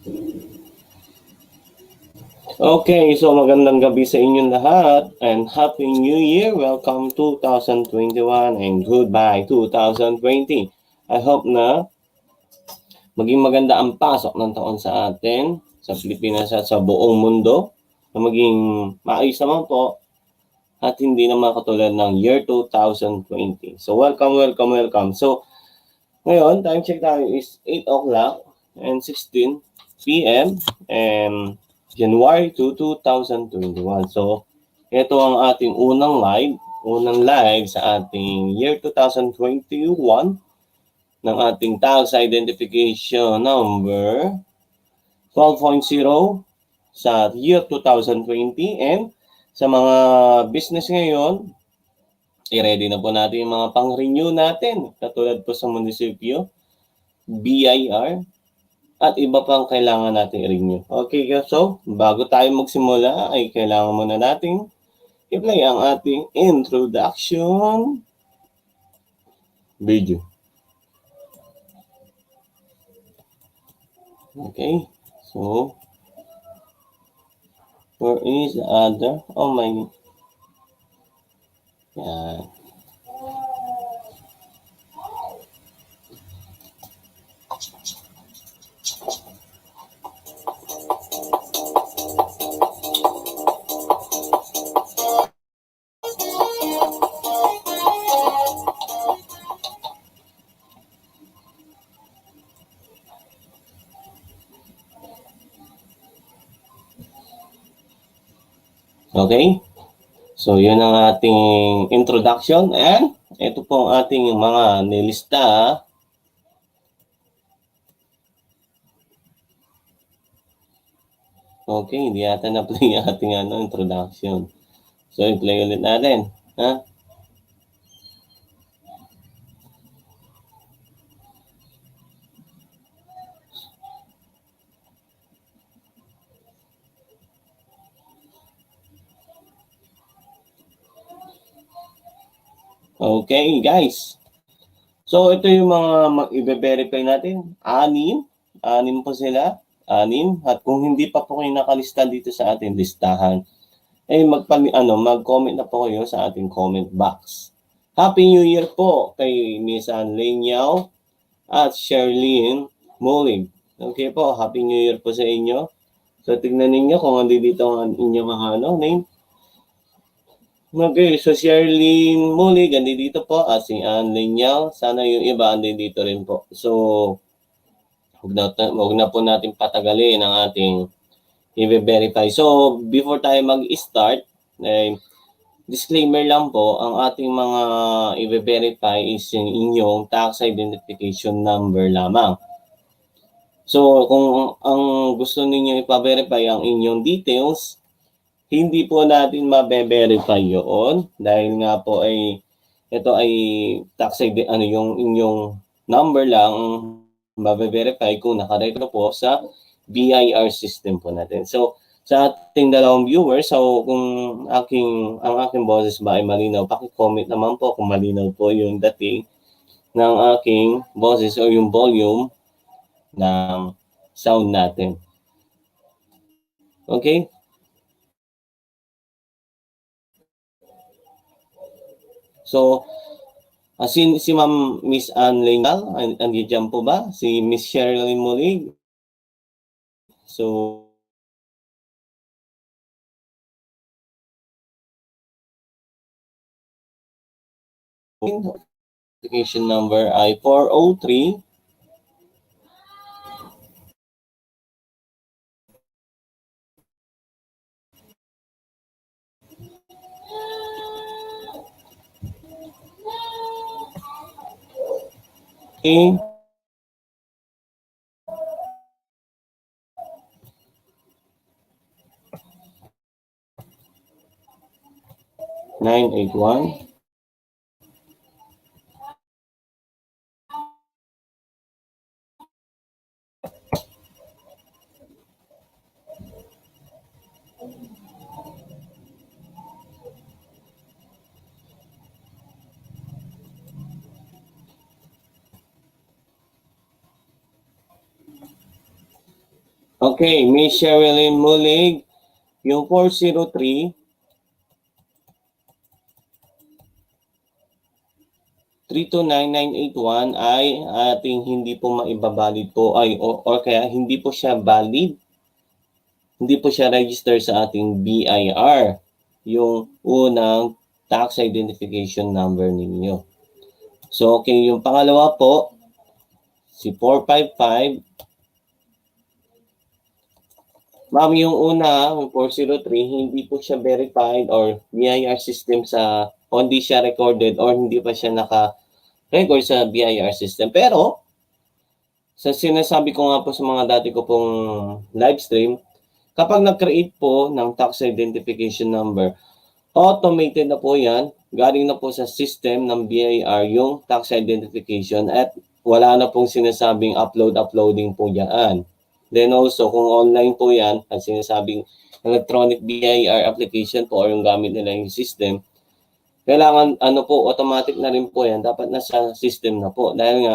Okay, so magandang gabi sa inyong lahat and Happy New Year. Welcome 2021 and goodbye 2020. I hope na maging maganda ang pasok ng taon sa atin, sa Pilipinas at sa buong mundo, na maging maayos naman po at hindi naman katulad ng year 2020. So welcome, welcome, welcome. So ngayon, time check tayo is 8 o'clock and 16 p.m. and January 2, 2021. So, ito ang ating unang live, unang live sa ating year 2021 ng ating tax identification number 12.0 sa year 2020 and sa mga business ngayon, i-ready na po natin yung mga pang-renew natin. Katulad po sa munisipyo, BIR, at iba pang kailangan natin i-renew. Okay, so bago tayo magsimula ay kailangan muna nating i-play ang ating introduction video. Okay, so where is the other? Oh my, yan. Okay? So, yun ang ating introduction and ito po ang ating mga nilista. Okay, hindi yata na-play ating ano, introduction. So, i-play ulit natin. Ha? Okay, guys. So, ito yung mga i-verify natin. Anim. Anim po sila. Anim. At kung hindi pa po kayo nakalista dito sa ating listahan, eh magpali ano, mag-comment na po kayo sa ating comment box. Happy New Year po kay Miss Anlene Yao at Sherlyn Mulig. Okay po, Happy New Year po sa inyo. So, tignan ninyo kung hindi dito ang inyong mga ano, name. Okay, so Sherlyn Mulig, andi dito po, at si Ann Linyao. Sana yung iba andi dito rin po. So, huwag na, huwag na po natin patagalin ang ating i-verify. So, before tayo mag-start, eh, disclaimer lang po, ang ating mga i-verify is yung inyong tax identification number lamang. So, kung ang gusto ninyo ipa-verify ang inyong details, hindi po natin mabe-verify yun dahil nga po ay ito ay tax ID, ano yung inyong number lang mabe-verify kung nakarekro po sa BIR system po natin. So sa ating dalawang viewers, so kung aking ang aking boses ba ay malinaw, paki-comment naman po kung malinaw po yung dating ng aking boses o yung volume ng sound natin. Okay? So, ah, si, si Ma'am Miss Ann Lingal, an- andiyan po ba? Si Miss Sherilyn Mulig? So, application number ay 403 Okay. Nine eight one. Miss Sherilyn Mulig, yung 403, 329981 ay ating hindi po maibabalid po. Ay o, or kaya hindi po siya valid. Hindi po siya register sa ating BIR, yung unang tax identification number ninyo. So okay, yung pangalawa po si 455 Ma'am, yung una, yung 403, hindi po siya verified or BIR system sa, hindi siya recorded or hindi pa siya naka-record sa BIR system. Pero, sa sinasabi ko nga po sa mga dati ko pong live stream, kapag nag-create po ng tax identification number, automated na po yan, galing na po sa system ng BIR yung tax identification at wala na pong sinasabing upload-uploading po yan. Then also, kung online po yan, at sinasabing electronic BIR application po or yung gamit nila yung system, kailangan ano po, automatic na rin po yan. Dapat nasa system na po. Dahil nga,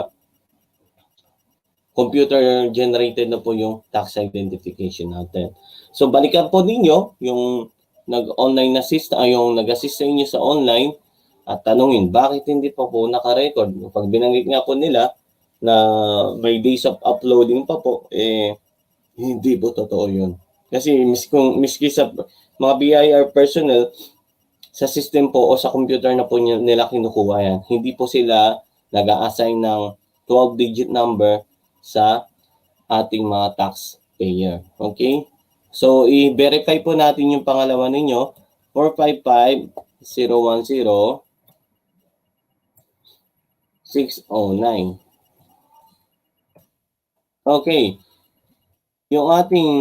computer generated na po yung tax identification natin. So, balikan po ninyo yung nag-online assist, ay yung nag-assist sa inyo sa online at tanungin, bakit hindi pa po naka-record? Pag binanggit nga po nila na may days of uploading pa po, eh, hindi po totoo yun. Kasi mis kung miski sa mga BIR personnel, sa system po o sa computer na po nila kinukuha yan. Hindi po sila nag assign ng 12-digit number sa ating mga taxpayer. Okay? So, i-verify po natin yung pangalawa ninyo. 455-010 609. Okay. Yung ating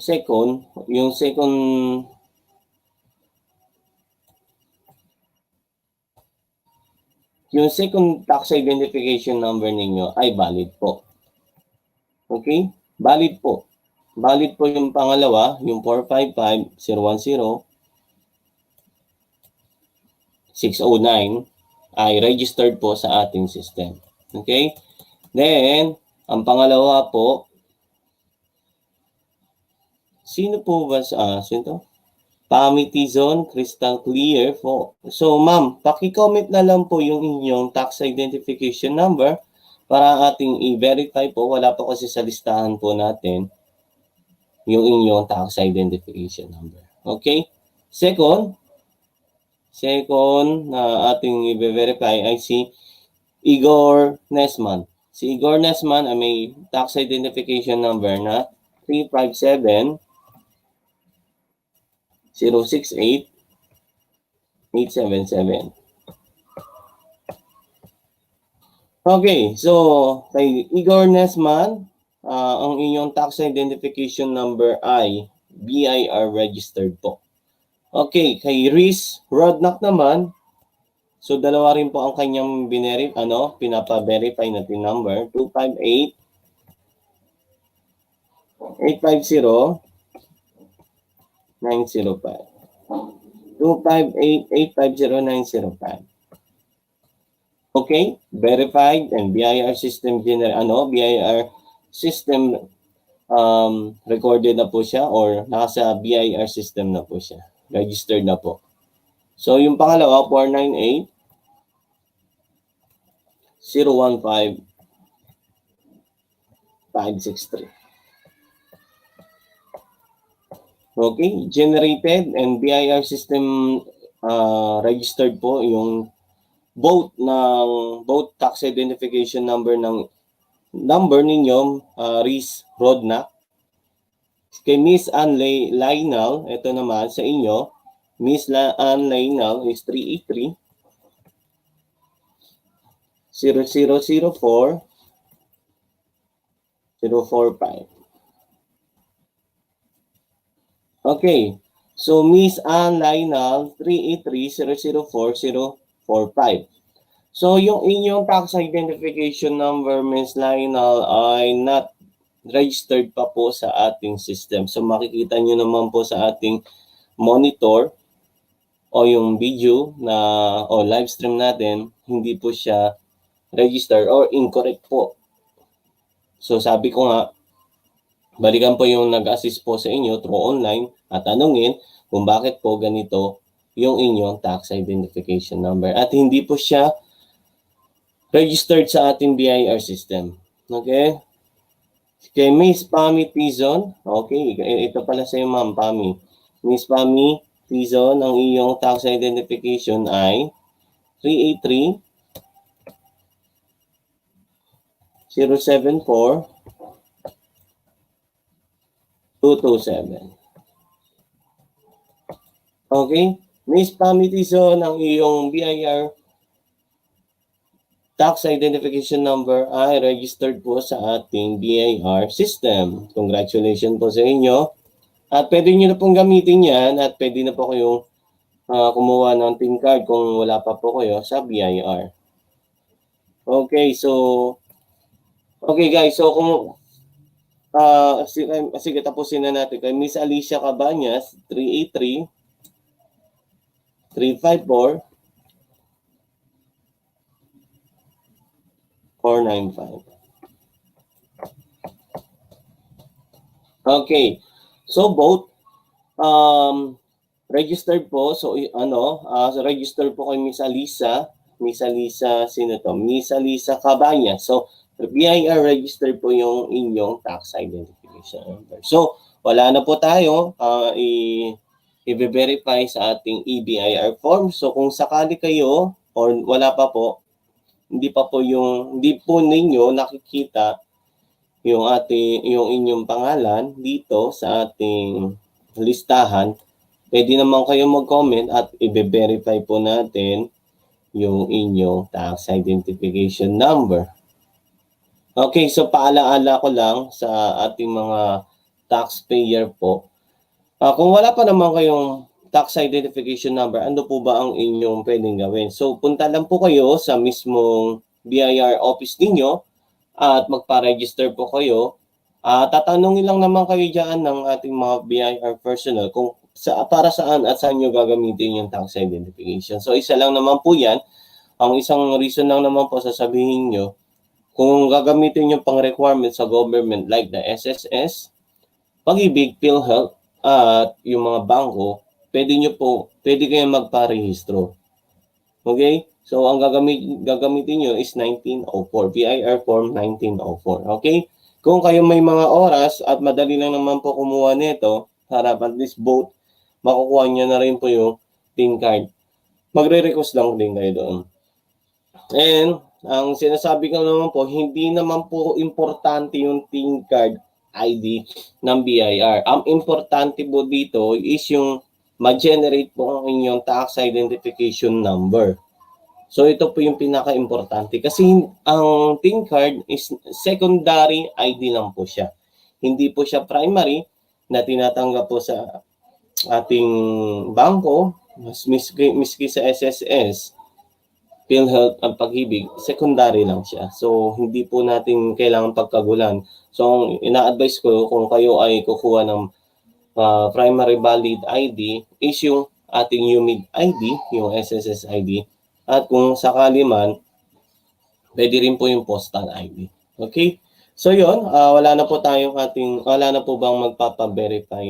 second, yung second yung second tax identification number ninyo ay valid po. Okay? Valid po. Valid po yung pangalawa, yung 455-010 609 ay registered po sa ating system. Okay? Then, ang pangalawa po, sino po ba sa, ah, sino to? Pamitizon Crystal Clear po. So, ma'am, paki-comment na lang po yung inyong tax identification number para ating i-verify po. Wala pa kasi sa listahan po natin yung inyong tax identification number. Okay? Second, second na ating i-verify ay si Igor Nesman. Si Igor Nesman ay may tax identification number na 357 068 877. Okay, so kay Igor Nesman, ah, ang inyong tax identification number ay BIR registered po. Okay, kay Riz Rodnak naman, so dalawa rin po ang kanyang bineri, ano, pinapa-verify na pin number, 258 850 905. 258-850-905. Okay, verified and BIR system gener ano, BIR system um, recorded na po siya or nasa BIR system na po siya. Registered na po. So yung pangalawa 498 015 563. Okay, generated and BIR system uh, registered po yung both ng both tax identification number ng number ninyo uh, Riz Rodna. Kay Miss Ann Lainal ito naman sa inyo. Miss La Ann Lainal is 383 0004 045 Okay. So, Miss Ann Lainal, 383-004-045. So, yung inyong tax identification number, Miss Lainal, ay not registered pa po sa ating system. So, makikita nyo naman po sa ating monitor o yung video na o live stream natin, hindi po siya registered or incorrect po. So, sabi ko nga, balikan po yung nag-assist po sa inyo through online at tanungin kung bakit po ganito yung inyong tax identification number. At hindi po siya registered sa ating BIR system. Okay? Kay Miss Pami Tizon, okay, ito pala sa ma'am Pami. Miss Pami Tizon, ang iyong tax identification ay 383 074 227. Okay? Miss Pami Tizon, ang iyong BIR tax identification number ay registered po sa ating BIR system. Congratulations po sa inyo. At pwede nyo na pong gamitin yan at pwede na po kayong ah, kumuha ng PIN card kung wala pa po kayo sa BIR. Okay, so Okay guys, so kung ah sige, tapusin na natin kay Miss Alicia Cabanyas 383 354 495. Okay. So both um registered po so ano ah so registered po kay Miss Alisa Miss Alisa sino to Miss Alisa Cabanya so BIR registered po yung inyong tax identification number so wala na po tayo ah, i i-verify sa ating EBIR form so kung sakali kayo or wala pa po hindi pa po yung hindi po ninyo nakikita yung ating yung inyong pangalan dito sa ating listahan, pwede naman kayo mag-comment at i-verify po natin yung inyong tax identification number. Okay, so paalaala ko lang sa ating mga taxpayer po. Ah, kung wala pa naman kayong tax identification number, ano po ba ang inyong pwedeng gawin? So, punta lang po kayo sa mismong BIR office ninyo at magpa-register po kayo. Ah, tatanungin lang naman kayo diyan ng ating mga BIR personnel kung sa para saan at saan nyo gagamitin yung tax identification. So, isa lang naman po yan. Ang isang reason lang naman po sasabihin nyo, kung gagamitin yung pang requirement sa government like the SSS, Pag-ibig, PhilHealth, at yung mga bangko, pwede nyo po, pwede kayo magparehistro. Okay? So, ang gagamit, gagamitin nyo is 1904, BIR form 1904. Okay? Kung kayo may mga oras at madali lang naman po kumuha nito, para at least both, makukuha nyo na rin po yung PIN card. Magre-request lang din kayo doon. And, ang sinasabi ko naman po, hindi naman po importante yung PIN card ID ng BIR. Ang importante po dito is yung ma-generate po ang inyong tax identification number. So ito po yung pinaka-importante kasi ang PIN card is secondary ID lang po siya. Hindi po siya primary na tinatanggap po sa ating bangko, miski, miski sa SSS, PhilHealth ang pag-ibig, secondary lang siya. So hindi po natin kailangan pagkagulan. So ang ina-advise ko kung kayo ay kukuha ng uh, primary valid ID is yung ating UMID ID, yung SSS ID. At kung sakali man, pwede rin po yung postal ID. Okay? So yun, ah, wala na po tayong ating, wala na po bang magpapa-verify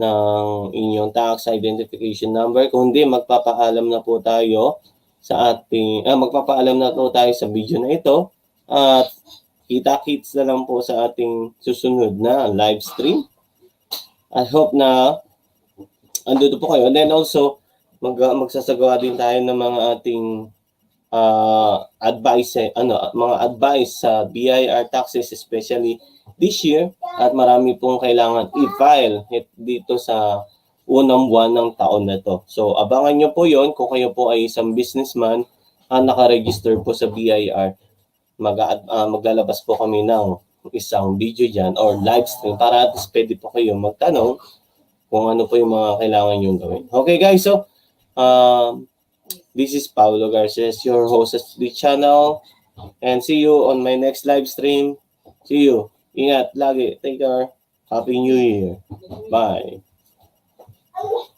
ng inyong tax identification number. Kung hindi, magpapaalam na po tayo sa ating, ah, magpapaalam na po tayo sa video na ito. At kita-kits na lang po sa ating susunod na live stream. I hope na andito po kayo. And then also, mag, magsasagawa din tayo ng mga ating uh, advice, ano, mga advice sa BIR taxes, especially this year. At marami pong kailangan i-file it- dito sa unang buwan ng taon na to. So, abangan nyo po yon kung kayo po ay isang businessman at nakaregister po sa BIR. Mag, uh, maglalabas po kami ng isang video dyan or live stream para at least pwede po kayo magtanong kung ano po yung mga kailangan yung gawin. Okay guys, so um, this is Paulo Garces, your host of the channel. And see you on my next live stream. See you. Ingat lagi. Take care. Happy New Year. Bye. Oh.